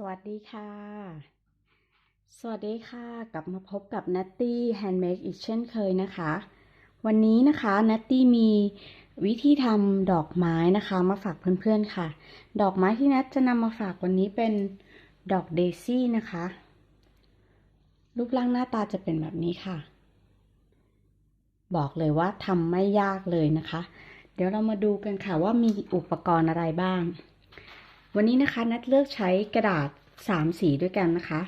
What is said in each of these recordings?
สวัสดีค่ะ สวัสดีค่ะ กลับมาพบกับ Natty Handmade อีกเช่นเคยนะคะ วันนี้นะคะ Natty มีวิธีทำดอกไม้นะคะ มาฝากเพื่อนๆค่ะ ดอกไม้ที่นัทจะนำมาฝากวันนี้เป็นดอกเดซี่นะคะ รูปร่างหน้าตาจะเป็นแบบนี้ค่ะ บอกเลยว่าทำไม่ยากเลยนะคะ เดี๋ยวเรามาดูกันค่ะว่ามีอุปกรณ์อะไรบ้าง วันนี้นะคะนัดเลือกใช้กระดาษ 3 สีด้วยกันนะคะ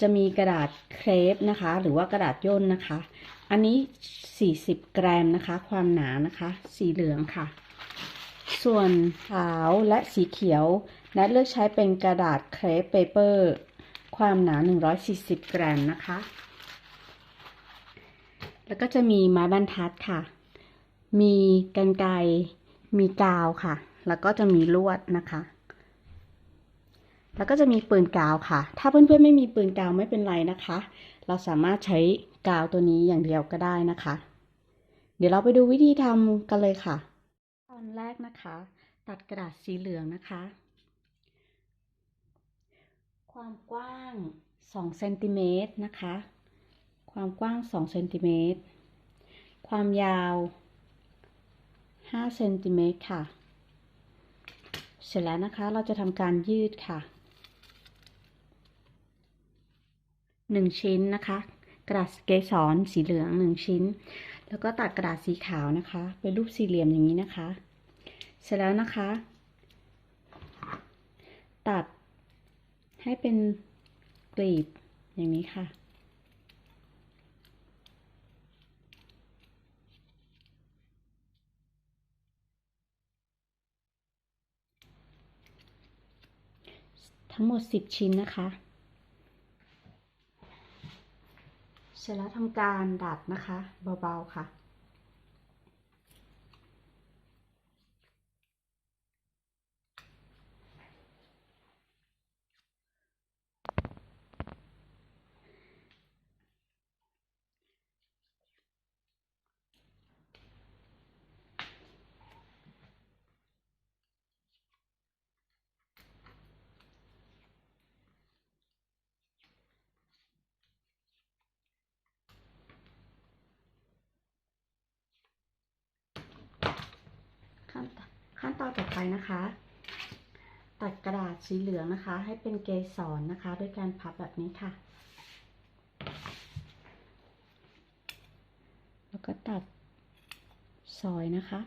จะมีกระดาษเครปนะคะ หรือว่ากระดาษย่นนะคะ อันนี้ 40 กรัมนะคะ ความหนานะคะ สีเหลืองค่ะ ส่วนขาวและสีเขียว นัดเลือกใช้เป็นกระดาษเครปเปเปอร์ ความหนา 140 กรัมนะคะ แล้วก็จะมีไม้บรรทัดค่ะ มีกันไกรมีกาวค่ะ แล้วก็จะมีลวดนะคะ แล้วก็จะมีปืนกาวค่ะ ถ้าเพื่อนๆไม่มีปืนกาวไม่เป็นไรนะคะ เราสามารถใช้กาวตัวนี้อย่างเดียวก็ได้นะคะ เดี๋ยวเราไปดูวิธีทำกันเลยค่ะ ตอนแรกนะคะ ตัดกระดาษสีเหลืองนะคะ ความกว้าง2เซนติเมตรนะคะ ความกว้าง2เซนติเมตร ความยาว5เซนติเมตรค่ะ เสร็จแล้วนะคะ เราจะทำการยืดค่ะ หนึ่งชิ้นนะคะ กระดาษเกสรสีเหลืองหนึ่งชิ้น แล้วก็ตัดกระดาษสีขาวนะคะ เป็นรูปสี่เหลี่ยมอย่างนี้นะคะ เสร็จแล้วนะคะ ตัดให้เป็นกลีบอย่างนี้ค่ะทั้งหมด 10 ชิ้นนะคะ เสร็จแล้วทำการดัดนะคะ เบาๆค่ะ ขั้น ขั้นตอนต่อไปนะคะ ตัดกระดาษสีเหลืองนะคะ ให้เป็นเกสรนะคะ ด้วยการพับแบบนี้ค่ะ แล้วก็ตัดซอยนะคะ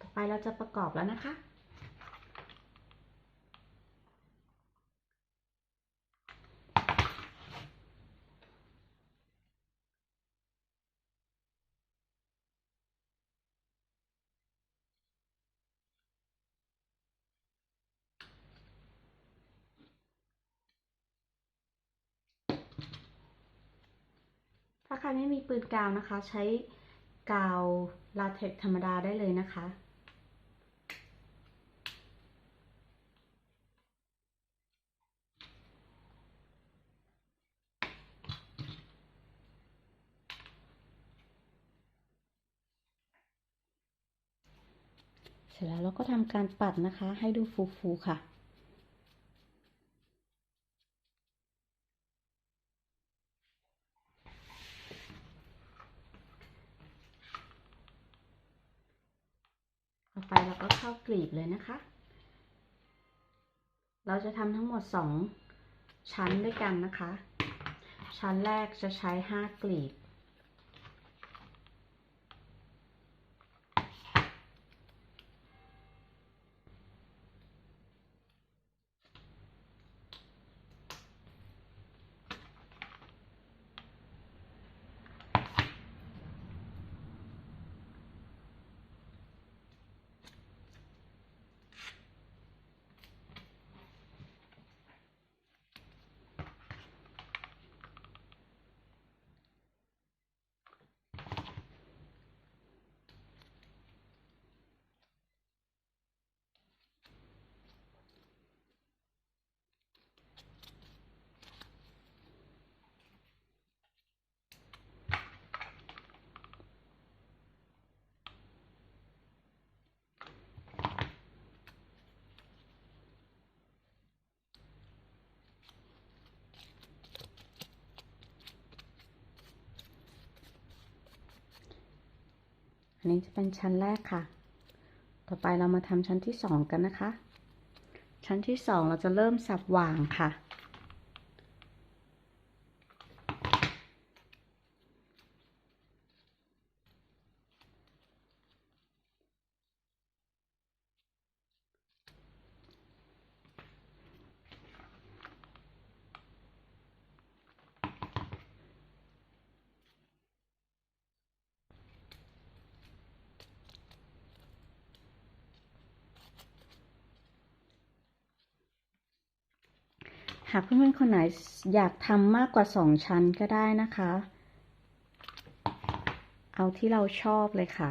ต่อ ไปเราจะประกอบแล้วนะคะ ถ้าใครไม่มีปืนกาวนะคะ ใช้กาวลาเท็กธรรมดาได้เลยนะคะ สร็จแล้วเราก็ทำการปัดนะคะ ให้ดูฟูๆค่ะ ต่อไปเราก็เข้ากลีบเลยนะคะ เราจะทำทั้งหมด 2 ชั้นด้วยกันนะคะ ชั้นแรกจะใช้ 5 กลีบ นี้จะเป็นชั้นแรกค่ะ ต่อไปเรามาทำชั้นที่สองกันนะคะ ชั้นที่สองเราจะเริ่มสับหว่างค่ะ หากเพื่อนๆคนไหนอยากทำมากกว่าสองชั้นก็ได้นะคะ เอาที่เราชอบเลยค่ะ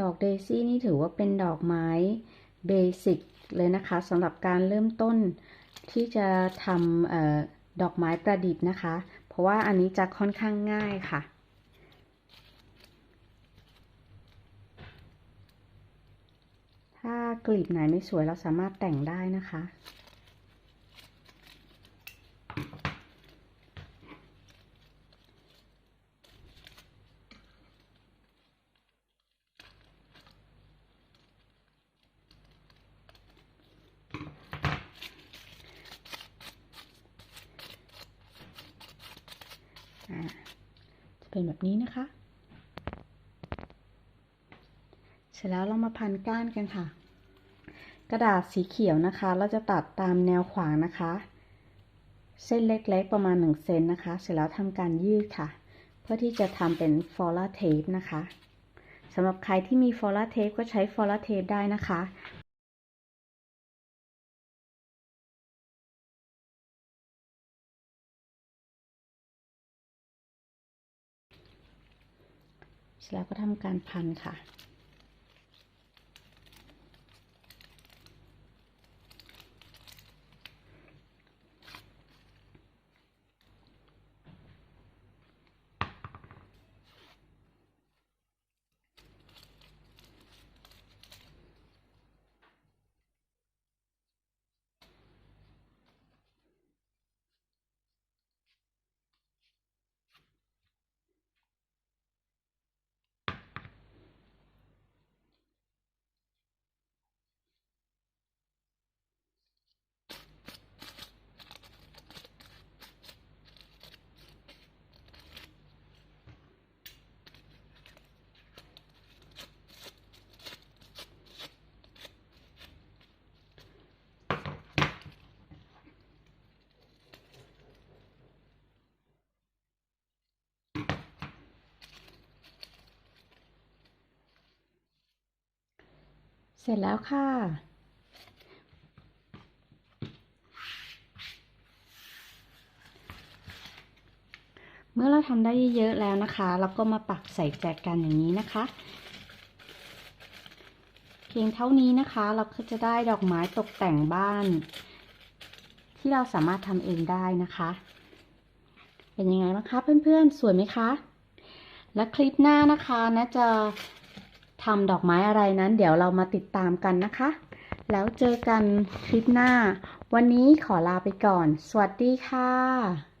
ดอกเดซี่นี่ถือว่าเป็นดอกไม้เบสิกเลยนะคะสำหรับการเริ่มต้นที่จะทำออดอกไม้ประดิษฐ์นะคะ เพราะว่าอันนี้จะค่อนข้างง่ายค่ะ ถ้ากลีบไหนไม่สวยเราสามารถแต่งได้นะคะ อ่าจะเป็นแบบนี้นะคะ เสร็จแล้วเรามาพันก้านกันค่ะ กระดาษสีเขียวนะคะ เราจะตัดตามแนวขวางนะคะ เส้นเล็กๆประมาณ1เซนนะคะ เสร็จแล้วทำการยืดค่ะ เพื่อที่จะทำเป็นฟอล a เทปนะคะสำหรับใครที่มีฟอล a เทปก็ใช้ฟอล a เทปได้นะคะ สร็จแล้วก็ทำการพันค่ะ เสร็จแล้วค่ะ เมื่อเราทำได้เยอะๆแล้วนะคะ เราก็มาปักใส่แจกันอย่างนี้นะคะ เพียงเท่านี้นะคะ เราก็จะได้ดอกไม้ตกแต่งบ้าน ที่เราสามารถทำเองได้นะคะ เป็นยังไงบ้างคะเพื่อนๆ สวยไหมคะ และคลิปหน้านะคะนะจะ ทำดอกไม้อะไรนั้น เดี๋ยวเรามาติดตามกันนะคะ แล้วเจอกันคลิปหน้า วันนี้ขอลาไปก่อน สวัสดีค่ะ